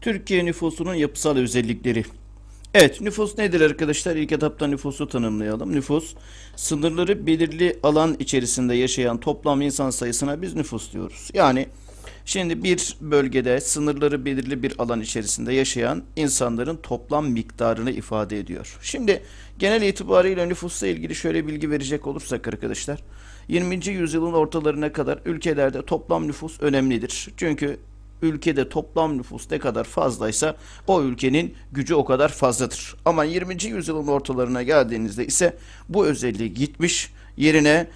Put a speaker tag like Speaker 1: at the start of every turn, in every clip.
Speaker 1: Türkiye nüfusunun yapısal özellikleri. Evet, nüfus nedir arkadaşlar? İlk etapta nüfusu tanımlayalım. Nüfus, sınırları belirli alan içerisinde yaşayan toplam insan sayısına biz nüfus diyoruz. Yani şimdi bir bölgede sınırları belirli bir alan içerisinde yaşayan insanların toplam miktarını ifade ediyor. Şimdi genel itibariyle nüfusla ilgili şöyle bilgi verecek olursak arkadaşlar, 20. yüzyılın ortalarına kadar ülkelerde toplam nüfus önemlidir. Çünkü ülkede toplam nüfus ne kadar fazlaysa o ülkenin gücü o kadar fazladır. Ama 20. yüzyılın ortalarına geldiğinizde ise bu özelliği gitmiş yerine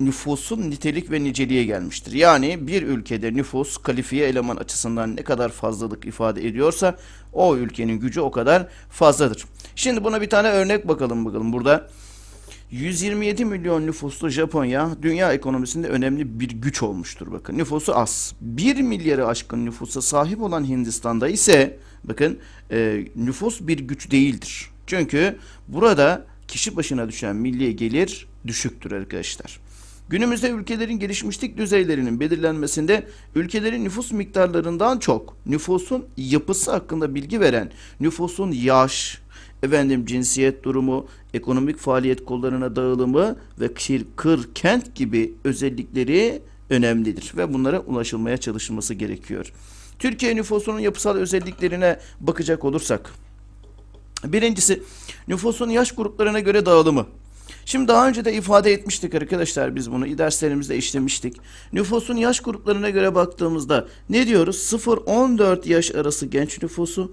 Speaker 1: nüfusun nitelik ve niceliğe gelmiştir. Yani bir ülkede nüfus kalifiye eleman açısından ne kadar fazlalık ifade ediyorsa o ülkenin gücü o kadar fazladır. Şimdi buna bir tane örnek bakalım bakalım burada. 127 milyon nüfuslu Japonya dünya ekonomisinde önemli bir güç olmuştur bakın. Nüfusu az. 1 milyarı aşkın nüfusa sahip olan Hindistan'da ise bakın e, nüfus bir güç değildir. Çünkü burada kişi başına düşen milli gelir düşüktür arkadaşlar. Günümüzde ülkelerin gelişmişlik düzeylerinin belirlenmesinde ülkelerin nüfus miktarlarından çok nüfusun yapısı hakkında bilgi veren nüfusun yaş, efendim cinsiyet durumu, ekonomik faaliyet kollarına dağılımı ve kır, kır kent gibi özellikleri önemlidir ve bunlara ulaşılmaya çalışılması gerekiyor. Türkiye nüfusunun yapısal özelliklerine bakacak olursak birincisi nüfusun yaş gruplarına göre dağılımı. Şimdi daha önce de ifade etmiştik arkadaşlar biz bunu derslerimizde işlemiştik. Nüfusun yaş gruplarına göre baktığımızda ne diyoruz? 0-14 yaş arası genç nüfusu,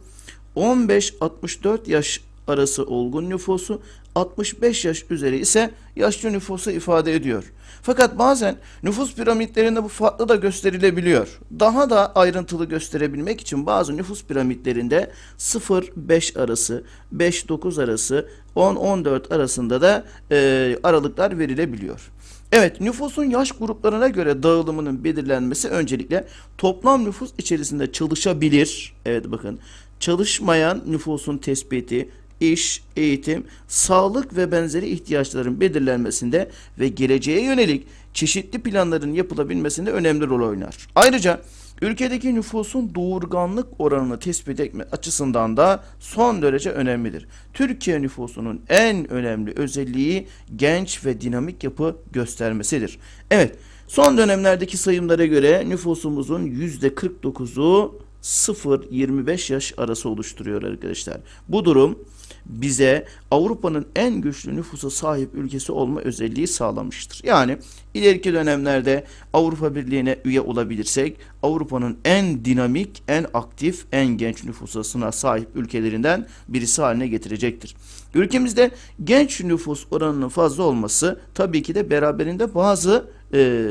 Speaker 1: 15-64 yaş arası olgun nüfusu, 65 yaş üzeri ise yaşlı nüfusu ifade ediyor. Fakat bazen nüfus piramitlerinde bu farklı da gösterilebiliyor. Daha da ayrıntılı gösterebilmek için bazı nüfus piramitlerinde 0-5 arası, 5-9 arası, 10-14 arasında da e, aralıklar verilebiliyor. Evet, nüfusun yaş gruplarına göre dağılımının belirlenmesi öncelikle toplam nüfus içerisinde çalışabilir. Evet bakın, çalışmayan nüfusun tespiti, iş, eğitim, sağlık ve benzeri ihtiyaçların belirlenmesinde ve geleceğe yönelik çeşitli planların yapılabilmesinde önemli rol oynar. Ayrıca ülkedeki nüfusun doğurganlık oranını tespit etme açısından da son derece önemlidir. Türkiye nüfusunun en önemli özelliği genç ve dinamik yapı göstermesidir. Evet, son dönemlerdeki sayımlara göre nüfusumuzun %49'u 0-25 yaş arası oluşturuyor arkadaşlar. Bu durum bize Avrupa'nın en güçlü nüfusa sahip ülkesi olma özelliği sağlamıştır. Yani ileriki dönemlerde Avrupa Birliği'ne üye olabilirsek Avrupa'nın en dinamik, en aktif, en genç nüfusasına sahip ülkelerinden birisi haline getirecektir. Ülkemizde genç nüfus oranının fazla olması tabii ki de beraberinde bazı e,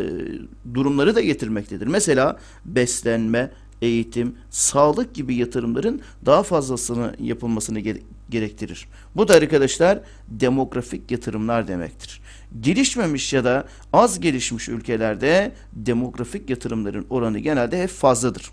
Speaker 1: durumları da getirmektedir. Mesela beslenme, eğitim, sağlık gibi yatırımların daha fazlasını yapılmasını gere- gerektirir. Bu da arkadaşlar demografik yatırımlar demektir. Gelişmemiş ya da az gelişmiş ülkelerde demografik yatırımların oranı genelde hep fazladır.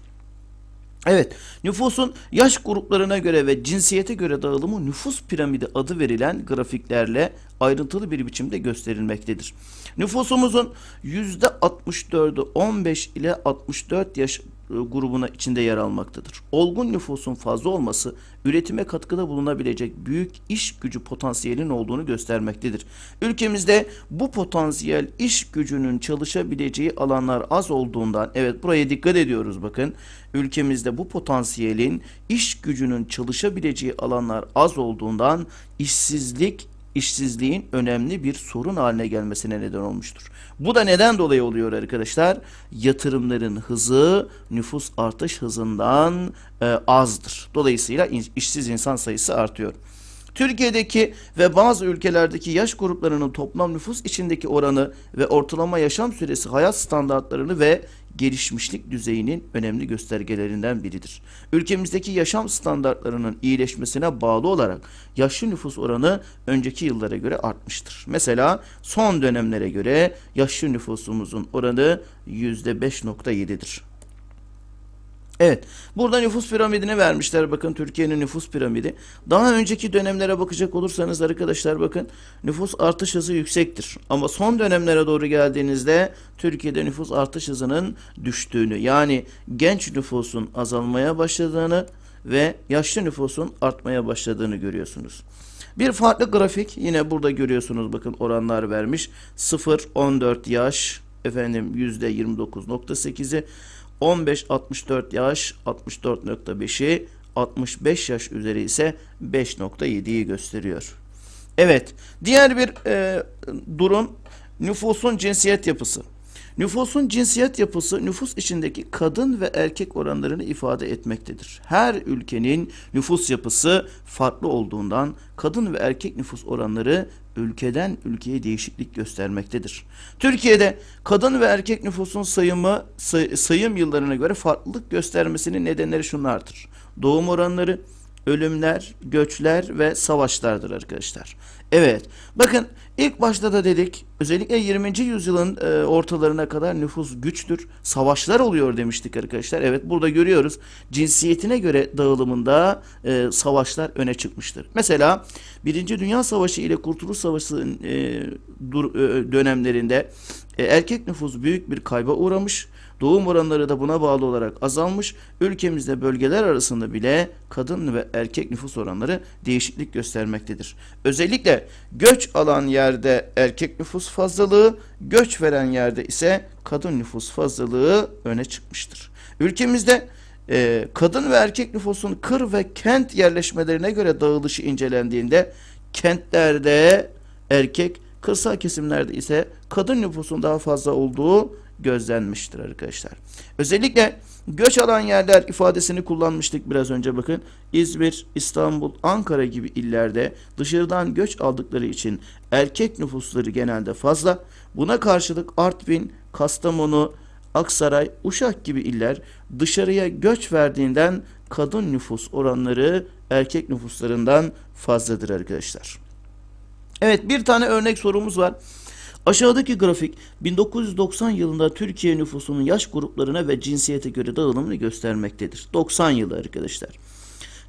Speaker 1: Evet, nüfusun yaş gruplarına göre ve cinsiyete göre dağılımı nüfus piramidi adı verilen grafiklerle ayrıntılı bir biçimde gösterilmektedir. Nüfusumuzun %64'ü 15 ile 64 yaş grubuna içinde yer almaktadır. Olgun nüfusun fazla olması üretime katkıda bulunabilecek büyük iş gücü potansiyelinin olduğunu göstermektedir. Ülkemizde bu potansiyel iş gücünün çalışabileceği alanlar az olduğundan evet buraya dikkat ediyoruz bakın. Ülkemizde bu potansiyelin iş gücünün çalışabileceği alanlar az olduğundan işsizlik işsizliğin önemli bir sorun haline gelmesine neden olmuştur. Bu da neden dolayı oluyor arkadaşlar? Yatırımların hızı nüfus artış hızından e, azdır. Dolayısıyla işsiz insan sayısı artıyor. Türkiye'deki ve bazı ülkelerdeki yaş gruplarının toplam nüfus içindeki oranı ve ortalama yaşam süresi hayat standartlarını ve gelişmişlik düzeyinin önemli göstergelerinden biridir. Ülkemizdeki yaşam standartlarının iyileşmesine bağlı olarak yaşlı nüfus oranı önceki yıllara göre artmıştır. Mesela son dönemlere göre yaşlı nüfusumuzun oranı %5.7'dir. Evet. Burada nüfus piramidini vermişler. Bakın Türkiye'nin nüfus piramidi. Daha önceki dönemlere bakacak olursanız arkadaşlar bakın nüfus artış hızı yüksektir. Ama son dönemlere doğru geldiğinizde Türkiye'de nüfus artış hızının düştüğünü yani genç nüfusun azalmaya başladığını ve yaşlı nüfusun artmaya başladığını görüyorsunuz. Bir farklı grafik yine burada görüyorsunuz bakın oranlar vermiş. 0-14 yaş efendim %29.8'i 15-64 yaş 64.5'i 65 yaş üzeri ise 5.7'yi gösteriyor. Evet diğer bir e, durum nüfusun cinsiyet yapısı. Nüfusun cinsiyet yapısı nüfus içindeki kadın ve erkek oranlarını ifade etmektedir. Her ülkenin nüfus yapısı farklı olduğundan kadın ve erkek nüfus oranları ülkeden ülkeye değişiklik göstermektedir. Türkiye'de kadın ve erkek nüfusun sayımı say- sayım yıllarına göre farklılık göstermesinin nedenleri şunlardır. Doğum oranları, ölümler, göçler ve savaşlardır arkadaşlar. Evet. Bakın ilk başta da dedik özellikle 20. yüzyılın e, ortalarına kadar nüfus güçtür. Savaşlar oluyor demiştik arkadaşlar. Evet burada görüyoruz. Cinsiyetine göre dağılımında e, savaşlar öne çıkmıştır. Mesela Birinci Dünya Savaşı ile Kurtuluş Savaşı e, e, dönemlerinde e, erkek nüfus büyük bir kayba uğramış. Doğum oranları da buna bağlı olarak azalmış. Ülkemizde bölgeler arasında bile kadın ve erkek nüfus oranları değişiklik göstermektedir. Özellikle göç alan yerde erkek nüfus fazlalığı, göç veren yerde ise kadın nüfus fazlalığı öne çıkmıştır. Ülkemizde e, kadın ve erkek nüfusun kır ve kent yerleşmelerine göre dağılışı incelendiğinde kentlerde erkek, kırsal kesimlerde ise kadın nüfusun daha fazla olduğu gözlenmiştir arkadaşlar. Özellikle göç alan yerler ifadesini kullanmıştık biraz önce bakın. İzmir, İstanbul, Ankara gibi illerde dışarıdan göç aldıkları için erkek nüfusları genelde fazla. Buna karşılık Artvin, Kastamonu, Aksaray, Uşak gibi iller dışarıya göç verdiğinden kadın nüfus oranları erkek nüfuslarından fazladır arkadaşlar. Evet bir tane örnek sorumuz var. Aşağıdaki grafik 1990 yılında Türkiye nüfusunun yaş gruplarına ve cinsiyete göre dağılımını göstermektedir. 90 yılı arkadaşlar.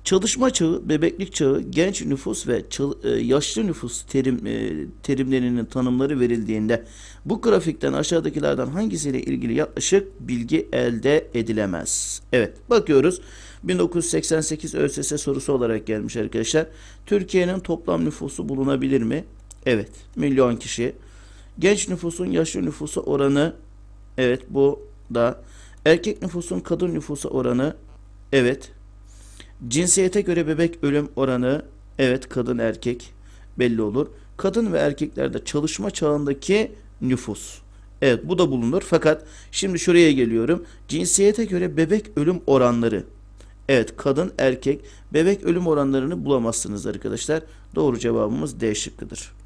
Speaker 1: Çalışma çağı, bebeklik çağı, genç nüfus ve e, yaşlı nüfus terim, e, terimlerinin tanımları verildiğinde bu grafikten aşağıdakilerden hangisiyle ilgili yaklaşık bilgi elde edilemez? Evet bakıyoruz. 1988 ÖSS sorusu olarak gelmiş arkadaşlar. Türkiye'nin toplam nüfusu bulunabilir mi? Evet milyon kişi. Genç nüfusun yaşlı nüfusa oranı evet bu da erkek nüfusun kadın nüfusa oranı evet cinsiyete göre bebek ölüm oranı evet kadın erkek belli olur. Kadın ve erkeklerde çalışma çağındaki nüfus. Evet bu da bulunur fakat şimdi şuraya geliyorum. Cinsiyete göre bebek ölüm oranları. Evet kadın erkek bebek ölüm oranlarını bulamazsınız arkadaşlar. Doğru cevabımız D şıkkıdır.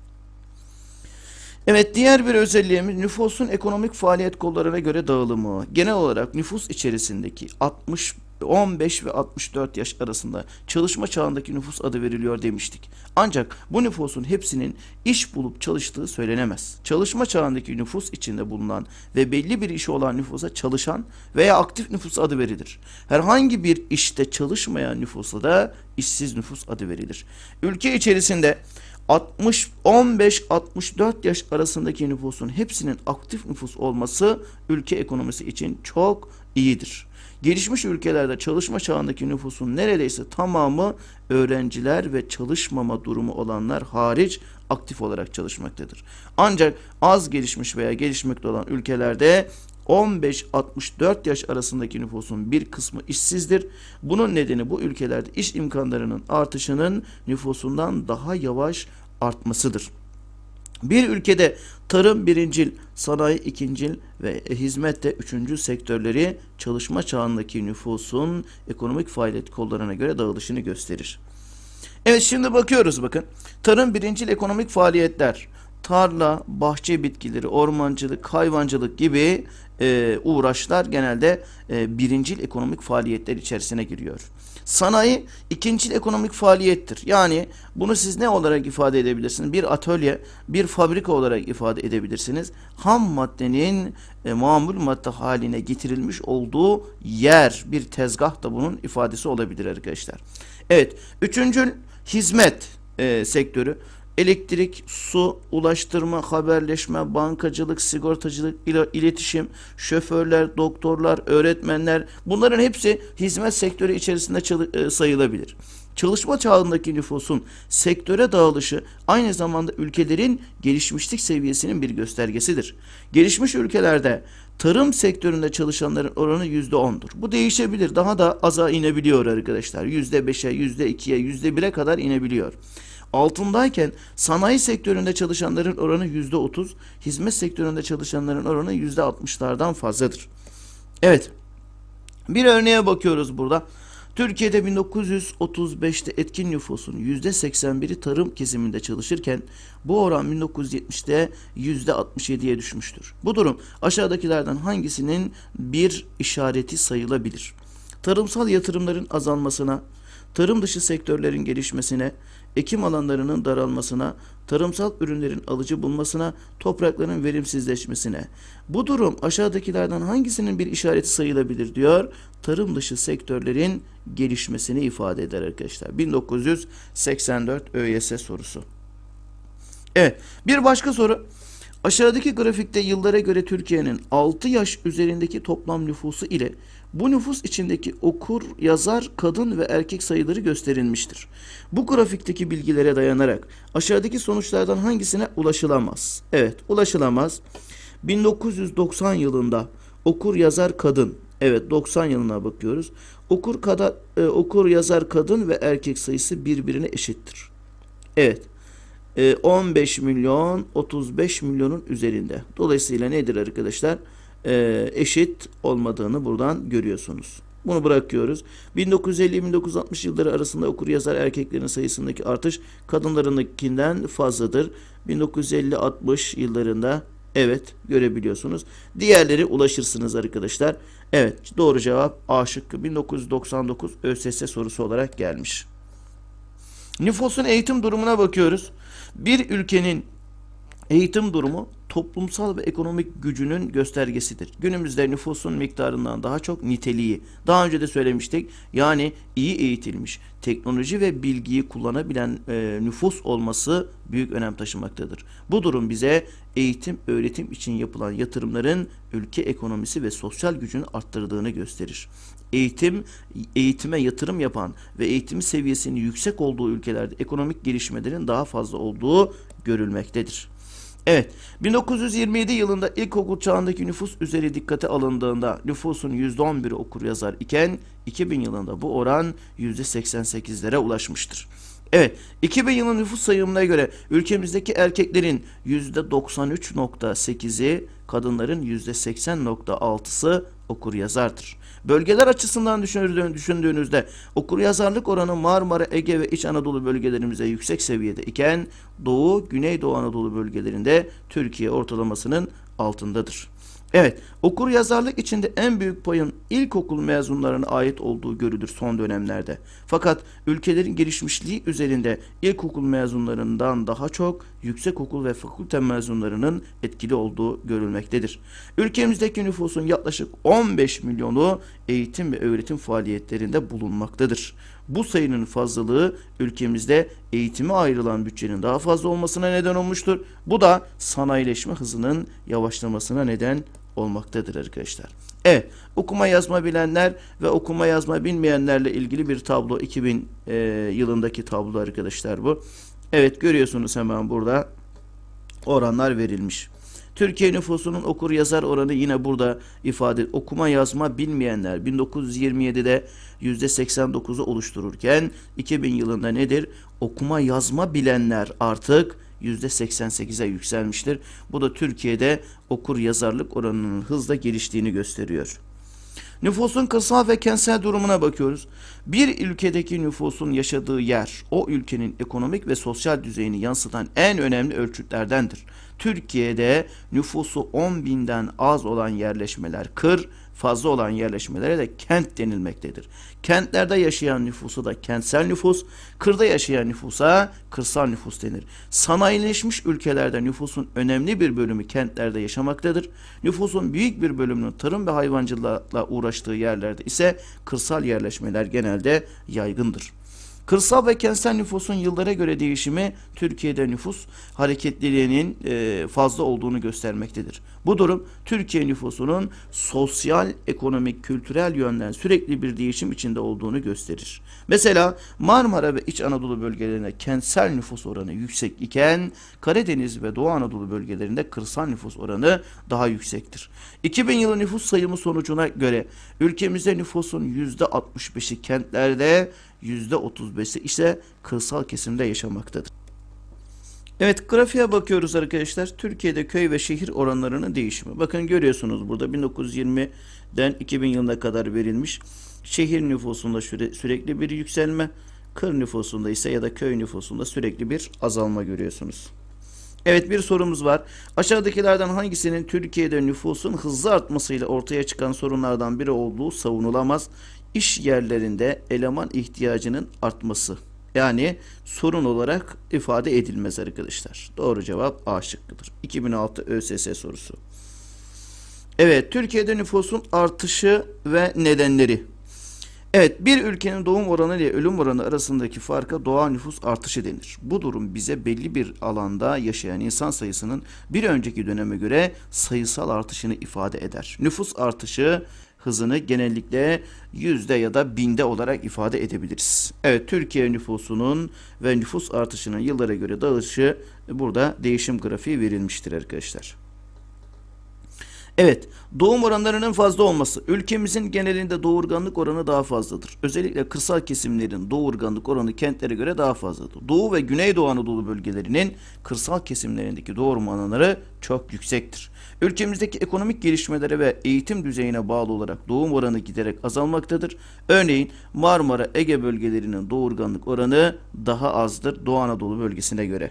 Speaker 1: Evet diğer bir özelliğimiz nüfusun ekonomik faaliyet kollarına göre dağılımı. Genel olarak nüfus içerisindeki 60 15 ve 64 yaş arasında çalışma çağındaki nüfus adı veriliyor demiştik. Ancak bu nüfusun hepsinin iş bulup çalıştığı söylenemez. Çalışma çağındaki nüfus içinde bulunan ve belli bir işi olan nüfusa çalışan veya aktif nüfus adı verilir. Herhangi bir işte çalışmayan nüfusa da işsiz nüfus adı verilir. Ülke içerisinde 60 15 64 yaş arasındaki nüfusun hepsinin aktif nüfus olması ülke ekonomisi için çok iyidir. Gelişmiş ülkelerde çalışma çağındaki nüfusun neredeyse tamamı öğrenciler ve çalışmama durumu olanlar hariç aktif olarak çalışmaktadır. Ancak az gelişmiş veya gelişmekte olan ülkelerde 15-64 yaş arasındaki nüfusun bir kısmı işsizdir. Bunun nedeni bu ülkelerde iş imkanlarının artışının nüfusundan daha yavaş artmasıdır. Bir ülkede tarım birincil, sanayi ikincil ve hizmet de üçüncü sektörleri çalışma çağındaki nüfusun ekonomik faaliyet kollarına göre dağılışını gösterir. Evet şimdi bakıyoruz bakın. Tarım birincil ekonomik faaliyetler, tarla, bahçe bitkileri, ormancılık, hayvancılık gibi e, uğraşlar genelde e, birincil ekonomik faaliyetler içerisine giriyor. Sanayi ikincil ekonomik faaliyettir. Yani bunu siz ne olarak ifade edebilirsiniz? Bir atölye, bir fabrika olarak ifade edebilirsiniz. Ham maddenin e, mamul madde haline getirilmiş olduğu yer, bir tezgah da bunun ifadesi olabilir arkadaşlar. Evet, üçüncül hizmet e, sektörü. Elektrik, su, ulaştırma, haberleşme, bankacılık, sigortacılık, iletişim, şoförler, doktorlar, öğretmenler bunların hepsi hizmet sektörü içerisinde e, sayılabilir. Çalışma çağındaki nüfusun sektöre dağılışı aynı zamanda ülkelerin gelişmişlik seviyesinin bir göstergesidir. Gelişmiş ülkelerde tarım sektöründe çalışanların oranı %10'dur. Bu değişebilir. Daha da aza inebiliyor arkadaşlar. %5'e, %2'ye, %1'e kadar inebiliyor. Altındayken sanayi sektöründe çalışanların oranı %30, hizmet sektöründe çalışanların oranı %60'lardan fazladır. Evet. Bir örneğe bakıyoruz burada. Türkiye'de 1935'te etkin nüfusun %81'i tarım kesiminde çalışırken bu oran 1970'te %67'ye düşmüştür. Bu durum aşağıdakilerden hangisinin bir işareti sayılabilir? Tarımsal yatırımların azalmasına, tarım dışı sektörlerin gelişmesine, ekim alanlarının daralmasına, tarımsal ürünlerin alıcı bulmasına, toprakların verimsizleşmesine. Bu durum aşağıdakilerden hangisinin bir işareti sayılabilir diyor. Tarım dışı sektörlerin gelişmesini ifade eder arkadaşlar. 1984 ÖYS sorusu. Evet, bir başka soru. Aşağıdaki grafikte yıllara göre Türkiye'nin 6 yaş üzerindeki toplam nüfusu ile bu nüfus içindeki okur, yazar, kadın ve erkek sayıları gösterilmiştir. Bu grafikteki bilgilere dayanarak aşağıdaki sonuçlardan hangisine ulaşılamaz? Evet, ulaşılamaz. 1990 yılında okur, yazar, kadın. Evet, 90 yılına bakıyoruz. Okur, kada, e, okur, yazar, kadın ve erkek sayısı birbirine eşittir. Evet. E, 15 milyon 35 milyonun üzerinde. Dolayısıyla nedir arkadaşlar? E, eşit olmadığını buradan görüyorsunuz. Bunu bırakıyoruz. 1950-1960 yılları arasında okur yazar erkeklerin sayısındaki artış kadınlarınkinden fazladır. 1950-60 yıllarında evet görebiliyorsunuz. Diğerleri ulaşırsınız arkadaşlar. Evet doğru cevap A şıkkı 1999 ÖSS sorusu olarak gelmiş. Nüfusun eğitim durumuna bakıyoruz. Bir ülkenin eğitim durumu toplumsal ve ekonomik gücünün göstergesidir. Günümüzde nüfusun miktarından daha çok niteliği. Daha önce de söylemiştik. Yani iyi eğitilmiş, teknoloji ve bilgiyi kullanabilen e, nüfus olması büyük önem taşımaktadır. Bu durum bize eğitim, öğretim için yapılan yatırımların ülke ekonomisi ve sosyal gücünü arttırdığını gösterir. Eğitim, eğitime yatırım yapan ve eğitim seviyesinin yüksek olduğu ülkelerde ekonomik gelişmelerin daha fazla olduğu görülmektedir. Evet, 1927 yılında ilkokul çağındaki nüfus üzeri dikkate alındığında nüfusun %11'i okur yazar iken 2000 yılında bu oran %88'lere ulaşmıştır. Evet, 2000 yılın nüfus sayımına göre ülkemizdeki erkeklerin %93.8'i, kadınların %80.6'sı okur yazardır. Bölgeler açısından düşündüğün- düşündüğünüzde okur yazarlık oranı Marmara, Ege ve İç Anadolu bölgelerimizde yüksek seviyede iken Doğu, Güneydoğu Anadolu bölgelerinde Türkiye ortalamasının altındadır. Evet, okur yazarlık içinde en büyük payın ilkokul mezunlarına ait olduğu görülür son dönemlerde. Fakat ülkelerin gelişmişliği üzerinde ilkokul mezunlarından daha çok yüksekokul ve fakülte mezunlarının etkili olduğu görülmektedir. Ülkemizdeki nüfusun yaklaşık 15 milyonu eğitim ve öğretim faaliyetlerinde bulunmaktadır. Bu sayının fazlalığı ülkemizde eğitime ayrılan bütçenin daha fazla olmasına neden olmuştur. Bu da sanayileşme hızının yavaşlamasına neden olmaktadır arkadaşlar. Evet, okuma yazma bilenler ve okuma yazma bilmeyenlerle ilgili bir tablo 2000 e, yılındaki tablo arkadaşlar bu. Evet görüyorsunuz hemen burada oranlar verilmiş. Türkiye nüfusunun okur yazar oranı yine burada ifade okuma yazma bilmeyenler 1927'de %89'u oluştururken 2000 yılında nedir? Okuma yazma bilenler artık %88'e yükselmiştir. Bu da Türkiye'de okur yazarlık oranının hızla geliştiğini gösteriyor. Nüfusun kırsal ve kentsel durumuna bakıyoruz. Bir ülkedeki nüfusun yaşadığı yer, o ülkenin ekonomik ve sosyal düzeyini yansıtan en önemli ölçütlerdendir. Türkiye'de nüfusu 10 binden az olan yerleşmeler kır, fazla olan yerleşmelere de kent denilmektedir. Kentlerde yaşayan nüfusu da kentsel nüfus, kırda yaşayan nüfusa kırsal nüfus denir. Sanayileşmiş ülkelerde nüfusun önemli bir bölümü kentlerde yaşamaktadır. Nüfusun büyük bir bölümünün tarım ve hayvancılıkla uğraştığı yerlerde ise kırsal yerleşmeler genelde yaygındır. Kırsal ve kentsel nüfusun yıllara göre değişimi Türkiye'de nüfus hareketliliğinin e, fazla olduğunu göstermektedir. Bu durum Türkiye nüfusunun sosyal, ekonomik, kültürel yönden sürekli bir değişim içinde olduğunu gösterir. Mesela Marmara ve İç Anadolu bölgelerinde kentsel nüfus oranı yüksek iken Karadeniz ve Doğu Anadolu bölgelerinde kırsal nüfus oranı daha yüksektir. 2000 yılı nüfus sayımı sonucuna göre ülkemizde nüfusun %65'i kentlerde, %35'i ise kırsal kesimde yaşamaktadır. Evet grafiğe bakıyoruz arkadaşlar. Türkiye'de köy ve şehir oranlarının değişimi. Bakın görüyorsunuz burada 1920'den 2000 yılına kadar verilmiş. Şehir nüfusunda süre- sürekli bir yükselme, kır nüfusunda ise ya da köy nüfusunda sürekli bir azalma görüyorsunuz. Evet bir sorumuz var. Aşağıdakilerden hangisinin Türkiye'de nüfusun hızlı artmasıyla ortaya çıkan sorunlardan biri olduğu savunulamaz? İş yerlerinde eleman ihtiyacının artması. Yani sorun olarak ifade edilmez arkadaşlar. Doğru cevap A şıkkıdır. 2006 ÖSS sorusu. Evet, Türkiye'de nüfusun artışı ve nedenleri. Evet, bir ülkenin doğum oranı ile ölüm oranı arasındaki farka doğal nüfus artışı denir. Bu durum bize belli bir alanda yaşayan insan sayısının bir önceki döneme göre sayısal artışını ifade eder. Nüfus artışı hızını genellikle yüzde ya da binde olarak ifade edebiliriz. Evet, Türkiye nüfusunun ve nüfus artışının yıllara göre dağılışı burada değişim grafiği verilmiştir arkadaşlar. Evet, doğum oranlarının fazla olması. Ülkemizin genelinde doğurganlık oranı daha fazladır. Özellikle kırsal kesimlerin doğurganlık oranı kentlere göre daha fazladır. Doğu ve Güneydoğu Anadolu bölgelerinin kırsal kesimlerindeki doğurma oranları çok yüksektir. Ülkemizdeki ekonomik gelişmelere ve eğitim düzeyine bağlı olarak doğum oranı giderek azalmaktadır. Örneğin Marmara, Ege bölgelerinin doğurganlık oranı daha azdır Doğu Anadolu bölgesine göre.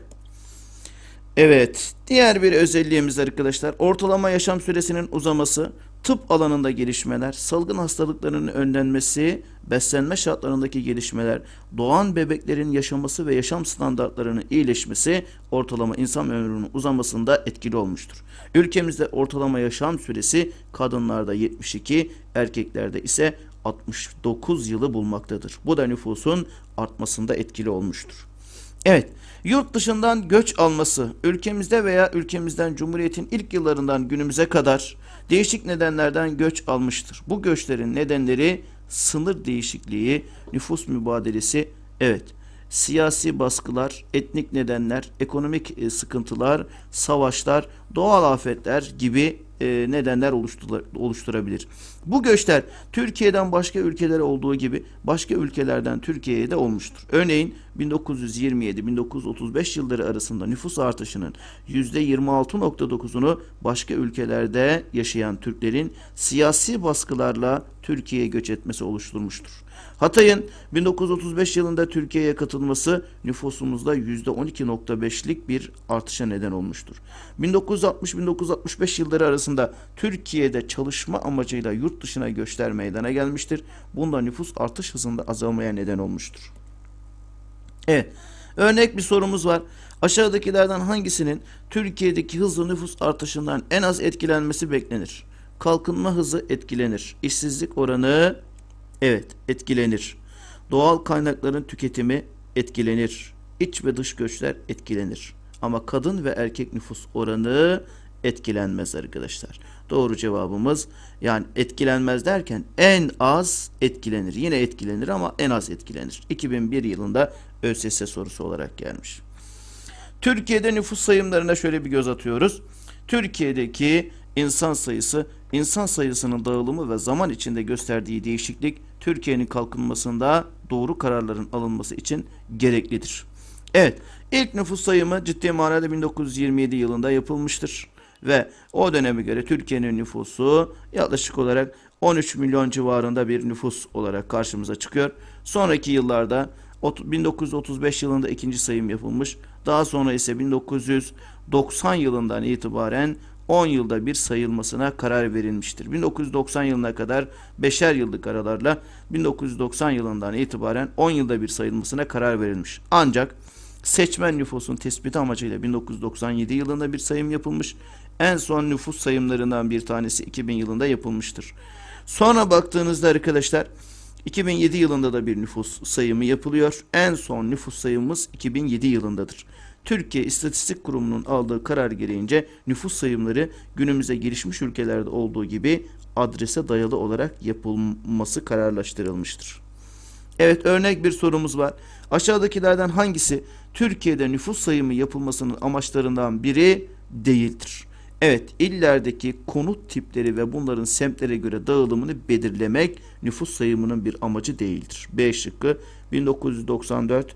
Speaker 1: Evet, diğer bir özelliğimiz arkadaşlar ortalama yaşam süresinin uzaması, tıp alanında gelişmeler, salgın hastalıklarının önlenmesi, beslenme şartlarındaki gelişmeler, doğan bebeklerin yaşaması ve yaşam standartlarının iyileşmesi ortalama insan ömrünün uzamasında etkili olmuştur. Ülkemizde ortalama yaşam süresi kadınlarda 72, erkeklerde ise 69 yılı bulmaktadır. Bu da nüfusun artmasında etkili olmuştur. Evet, yurt dışından göç alması ülkemizde veya ülkemizden Cumhuriyet'in ilk yıllarından günümüze kadar değişik nedenlerden göç almıştır. Bu göçlerin nedenleri sınır değişikliği, nüfus mübadelesi, evet, siyasi baskılar, etnik nedenler, ekonomik e, sıkıntılar, savaşlar, doğal afetler gibi nedenler oluştura- oluşturabilir. Bu göçler Türkiye'den başka ülkelere olduğu gibi başka ülkelerden Türkiye'ye de olmuştur. Örneğin 1927-1935 yılları arasında nüfus artışının %26.9'unu başka ülkelerde yaşayan Türklerin siyasi baskılarla Türkiye'ye göç etmesi oluşturmuştur. Hatay'ın 1935 yılında Türkiye'ye katılması nüfusumuzda %12.5'lik bir artışa neden olmuştur. 1960-1965 yılları arasında Türkiye'de çalışma amacıyla yurt dışına göçler meydana gelmiştir. Bunda nüfus artış hızında azalmaya neden olmuştur. Evet. Örnek bir sorumuz var. Aşağıdakilerden hangisinin Türkiye'deki hızlı nüfus artışından en az etkilenmesi beklenir? Kalkınma hızı etkilenir. İşsizlik oranı evet etkilenir. Doğal kaynakların tüketimi etkilenir. İç ve dış göçler etkilenir. Ama kadın ve erkek nüfus oranı etkilenmez arkadaşlar. Doğru cevabımız yani etkilenmez derken en az etkilenir. Yine etkilenir ama en az etkilenir. 2001 yılında ÖSS sorusu olarak gelmiş. Türkiye'de nüfus sayımlarına şöyle bir göz atıyoruz. Türkiye'deki insan sayısı, insan sayısının dağılımı ve zaman içinde gösterdiği değişiklik Türkiye'nin kalkınmasında doğru kararların alınması için gereklidir. Evet, ilk nüfus sayımı ciddi manada 1927 yılında yapılmıştır ve o döneme göre Türkiye'nin nüfusu yaklaşık olarak 13 milyon civarında bir nüfus olarak karşımıza çıkıyor. Sonraki yıllarda ot- 1935 yılında ikinci sayım yapılmış. Daha sonra ise 1990 yılından itibaren 10 yılda bir sayılmasına karar verilmiştir. 1990 yılına kadar beşer yıllık aralarla 1990 yılından itibaren 10 yılda bir sayılmasına karar verilmiş. Ancak seçmen nüfusun tespiti amacıyla 1997 yılında bir sayım yapılmış. En son nüfus sayımlarından bir tanesi 2000 yılında yapılmıştır. Sonra baktığınızda arkadaşlar 2007 yılında da bir nüfus sayımı yapılıyor. En son nüfus sayımımız 2007 yılındadır. Türkiye İstatistik Kurumu'nun aldığı karar gereğince nüfus sayımları günümüzde gelişmiş ülkelerde olduğu gibi adrese dayalı olarak yapılması kararlaştırılmıştır. Evet örnek bir sorumuz var. Aşağıdakilerden hangisi Türkiye'de nüfus sayımı yapılmasının amaçlarından biri değildir? Evet illerdeki konut tipleri ve bunların semtlere göre dağılımını belirlemek nüfus sayımının bir amacı değildir. B şıkkı 1994